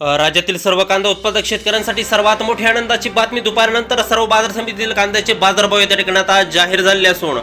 राज्यातील सर्व कांदा उत्पादक शेतकऱ्यांसाठी सर्वात मोठी आनंदाची बातमी दुपारनंतर सर्व बाजार समितीतील कांद्याचे बाजारभाव या ठिकाणी आता जाहीर झालेले असून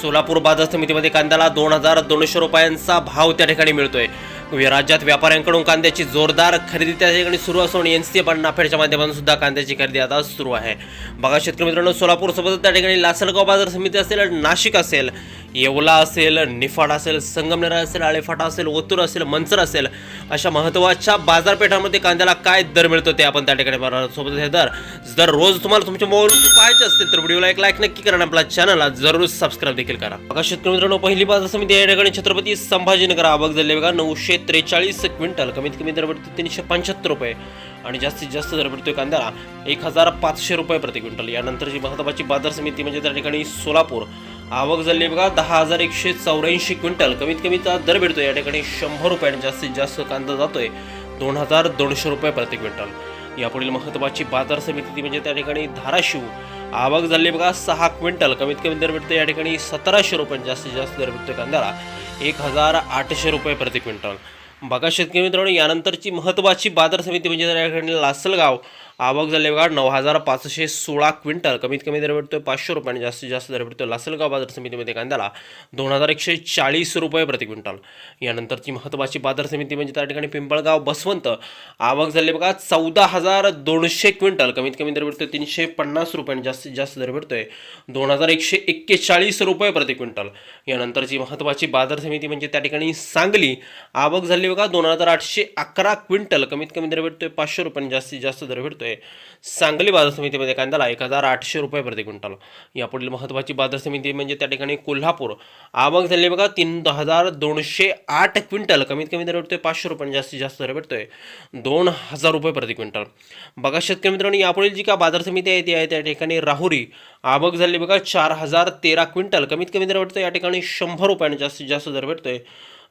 सोलापूर बाजार समितीमध्ये कांद्याला दोन हजार दोनशे रुपयांचा भाव त्या ठिकाणी मिळतोय. राज्यात व्यापाऱ्यांकडून कांद्याची जोरदार खरेदी त्या ठिकाणी सुरू असून एन सी पण नाफेडच्या माध्यमातून सुद्धा कांद्याची खरेदी आता सुरू आहे. बघा शेतकरी मित्रांनो सोलापूर सोबत त्या ठिकाणी लासलगाव बाजार समिती असेल नाशिक असेल येवला असेल निफाड असेल संगमनेर असेल आळेफाटा असेल ओतूर असेल मंचर असेल अशा महत्त्वाच्या बाजारपेठांमध्ये कांद्याला काय दर मिळतो ते आपण त्या ठिकाणी सोबत हे दर जर रोज तुम्हाला तुमच्या मोबाईल पाहायचे असतील तर व्हिडिओला एक लाईक नक्की करा आणि आपल्या चॅनलला जरूर सबस्क्राईब देखील करा. बघा शेतकरी मित्रांनो पहिली बाजार समिती या ठिकाणी छत्रपती संभाजीनगर आवक झाली बघा नऊशे त्रेचाळीस क्विंटल कमीत कमी दर भेटतो तीनशे पंच्याहत्तर रुपये. आणि जास्तीत जास्त दर पडतोय कांद्याला एक हजार पाचशे रुपये प्रति क्विंटल. यानंतरची महत्त्वाची बाजार समिती म्हणजे त्या ठिकाणी सोलापूर. आवक झाली आहे बघा दहा हजार एकशे चौऱ्याऐंशी क्विंटल. कमीत कमीचा दर भेटतो या ठिकाणी शंभर रुपये आणि जास्तीत जास्त कांदा जातोय दोन हजार दोनशे रुपये प्रति क्विंटल. यापुढील महत्त्वाची बाजार समिती ती म्हणजे त्या ठिकाणी धाराशिव. आवक झाली बघा सहा क्विंटल. कमीत कमी दर भेटतो या ठिकाणी सतराशे रुपये जास्तीत जास्त दर भेटतोय कांद्याला. एक हजार आठशे रुपये प्रति क्विंटल. बघा शेतकरी मित्रांनो यानंतरची महत्त्वाची बाजार समिती म्हणजे लासलगाव. आवक झाली बघा नऊ हजार पाचशे सोळा क्विंटल. कमीत कमी दर भेटतोय पाचशे रुपये आणि जास्तीत जास्त दर भेटतोय लासलगाव बाजार समितीमध्ये कांद्याला दोन हजार एकशे चाळीस रुपये प्रति क्विंटल. यानंतरची महत्त्वाची बाजार समिती म्हणजे त्या ठिकाणी पिंपळगाव बसवंत. आवक झाली बघा चौदा हजार दोनशे क्विंटल. कमीत कमी दर भेटतोय तीनशे पन्नास रुपये आणि जास्तीत जास्त दर भेटतोय दोन हजार एकशे एक्केचाळीस रुपये प्रति क्विंटल. यानंतरची महत्त्वाची बाजार समिती म्हणजे त्या ठिकाणी सांगली. आवक झाली बघा दोन हजार आठशे अकरा क्विंटल. कमीत कमी दर भेटतोय पाचशे रुपये आणि जास्तीत जास्त दर भेटतोय. म्हणजे सांगली बाजार समितीमध्ये कांद्याला एक हजार आठशे रुपये प्रति क्विंटल. यापुढील महत्त्वाची बाजार समिती म्हणजे त्या ठिकाणी कोल्हापूर. आवक झाली बघा तीन हजार दोनशे आठ क्विंटल. कमीत कमी दर भेटतोय पाचशे रुपये जास्तीत जास्त दर भेटतोय दोन हजार रुपये प्रति क्विंटल. बघा शेतकरी मित्रांनो यापुढील जी का बाजार समिती आहे ती आहे त्या ठिकाणी राहुरी. आवक झाली बघा चार हजार तेरा क्विंटल. कमीत कमी दर भेटतोय या ठिकाणी शंभर रुपयाने जास्तीत जास्त दर भेटतोय.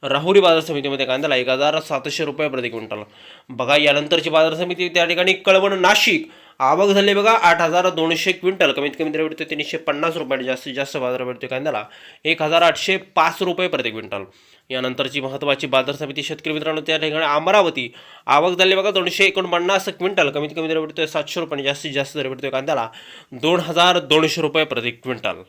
राहुरी बाजार समितीमध्ये कांद्याला एक हजार सातशे रुपये प्रति क्विंटल. बघा यानंतरची बाजार समिती त्या ठिकाणी कळवण नाशिक. आवक झाली बघा आठ हजार दोनशे क्विंटल. कमीत कमी दर भेटतो तीनशे पन्नास रुपये जास्तीत जास्त बाजार भेटतो कांद्याला. एक हजार आठशे पाच रुपये प्रति क्विंटल. यानंतरची महत्त्वाची बाजार समिती शेतकरी मित्रांनो त्या ठिकाणी अमरावती. आवक झाली बघा दोनशे एकोणपन्नास क्विंटल. कमीत कमी दर भेटतोय सातशे रुपये जास्तीत जास्त दर भेटतोय कांद्याला. दोन हजार दोनशे रुपये प्रति क्विंटल.